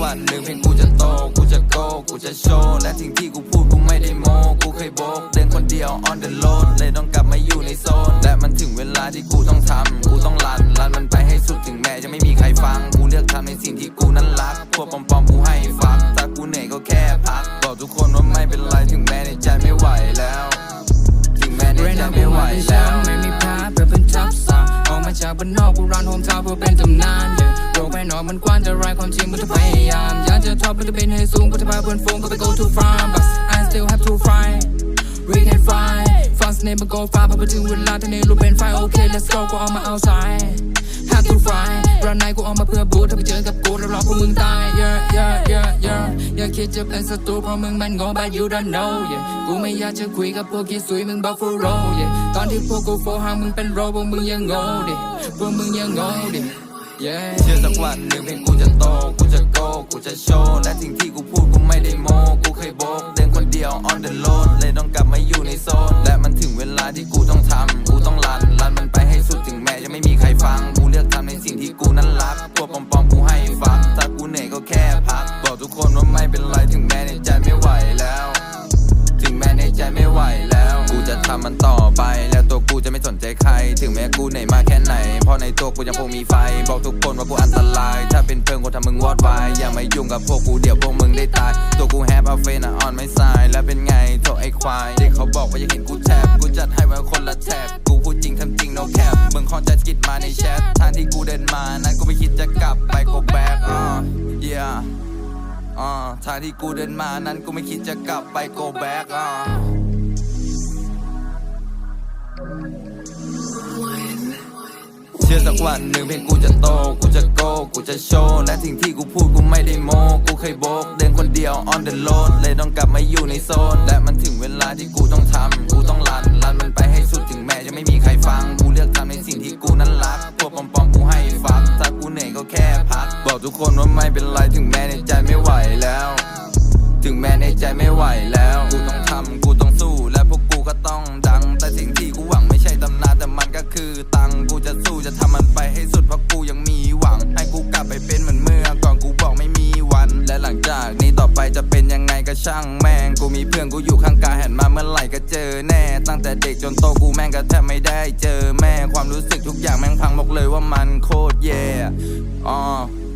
วันหนึ่งเพลงกูจะโต กูจะโก กูจะโชว์ และสิ่งที่กูพูดกูไม่ได้โม กูเคยโบกเดินคนเดียว on the road เลยต้องกลับมาอยู่ในโซน และมันถึงเวลาที่กูต้องทำ กูต้องรัน รันมันไปให้สุดถึงแม้จะไม่มีใครฟัง กูเลือกทำในสิ่งที่กูนั้นรัก พวกปอมๆกูให้ฟักถ้ากูเหนื่อยก็แค่พัก บอกทุกคนว่าไม่เป็นไรถึงแม้ในใจไม่ไหวแล้ว ถึงแม้ในใจไม่ไหวแล้วไม่มีพาเพื่อเป็นทับซ้ออกมาจากบ้านนอกกูรันโฮมทาวเพื่อเป็นตำนาน เยโลกภายนอกมันกว้างแต่ไรความจริงมันจะพยายามอยากจะท็อปแล้วจะเป็นให้สูงก็จะพาเพื่อนฝูงก็ไป go too far but I still have to fight we can fight fast name go far พอไปถึงเวลาที่ในรูปเป็นไฟโอเค let's go กูเอามา outside have to fight รันไหนกูเอามาเพื่อบูทถ้าไปเจอกับกูแล้วรอพวกมึงตาย yeah yeah yeah yeah อย่าคิดจะเป็นศัตรูเพราะมึงมันโง่ but you don't know yeah กูไม่อยากจะคุยกับพวกขี้ซุยมึงบัฟฟูโร yeah ตอนที่พวกกูโฟหามึงเป็นโรพวกมึงยังโง่ดิพวกมึงยังโง่ดิ yeah เชื่อสักวันหนึ่งเพลงกูจะโต กูจะโก กูจะโชว์ และสิ่งที่กูพูดกูไม่ได้โม กูเคยโบกเดินคนเดียว on the road เลยต้องกลับมาอยู่ในโซน และมันถึงเวลาที่กูต้องทำ กูต้องรัน รันมันไปให้สุดถึงแม้จะไม่มีใครฟัง กูเลือกทำในสิ่งที่กูนั้นรักพวกปอมๆกูให้ฟักถ้ากูเหนื่อยก็แค่พัก บอกทุกคนว่าไม่เป็นไรถึงแม้ในใจไม่ไหวแล้ว ถึงแม้ในใจไม่ไหวแล้ว กูจะทำมันต่อไป แล้วตัวกูจะไม่สนใจใคร ถึงแม้กูเหนื่อยมากแค่ เพราะในตัวกูยังคงมีไฟ บอกทุกคนว่ากูอันตราย ถ้าเป็นเพลิงกูทำมึงวอดวายอย่ามายุ่งกับพวกกูเดี๋ยวพวกมึงได้ตาย ตัวกูแฮปเอาเฟนออนไม่สาย แล้วเป็นไงโถไอ้ควายเด็กเขาบอกว่าอยากเห็นกูแทบกูจัดให้ไว้คนละแทบกูพูดจริงทำจริง no cap มึงคอนจะคิดมาในแชททางที่กูเดินมานั้นกูไม่คิดจะกลับไป go back อ่า yeah อ่าทางที่กูเดินมานั้นกูไม่คิดจะกลับไป go back อ่าเชื่อ สักวันหนึ่งเพลงกูจะโต กูจะโก กูจะโชว์และสิ่งที่กูพูดกูไม่ได้โม กูเคยโบกเดินคนเดียว on the road เลยต้องกลับมาอยู่ในโซน และมันถึงเวลาที่กูต้องทำ กูต้องรัน รันมันไปให้สุดถึงแม้จะไม่มีใครฟัง กูเลือกทำในสิ่งที่กูนั้นรักพวกปอมๆกูให้ฟักถ้ากูเหนื่อยก็แค่พัก บอกทุกคนว่าไม่เป็นไรถึงแม้ในใจไม่ไหวแล้ว ถึงแม้ในใจไม่ไหวแล้ว กูต้องทำกูต้อง ก็ช่างแม่ง กูมีเพื่อนกูอยู่ข้างกายหันมาเมื่อไหร่ก็เจอแน่ ตั้งแต่เด็กจนโตกูแม่งก็แทบไม่ได้เจอแม่ความรู้สึกทุกอย่างแม่งพังบอกเลยว่ามันโคตรแย่อ๋อ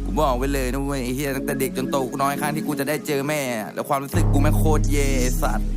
กูบอกไว้เลยนะเว้ยเฮียตั้งแต่เด็กจนโตกูน้อยครั้งที่กูจะได้เจอแม่ แล้วความรู้สึกกูแม่งโคตรเย้สัตว์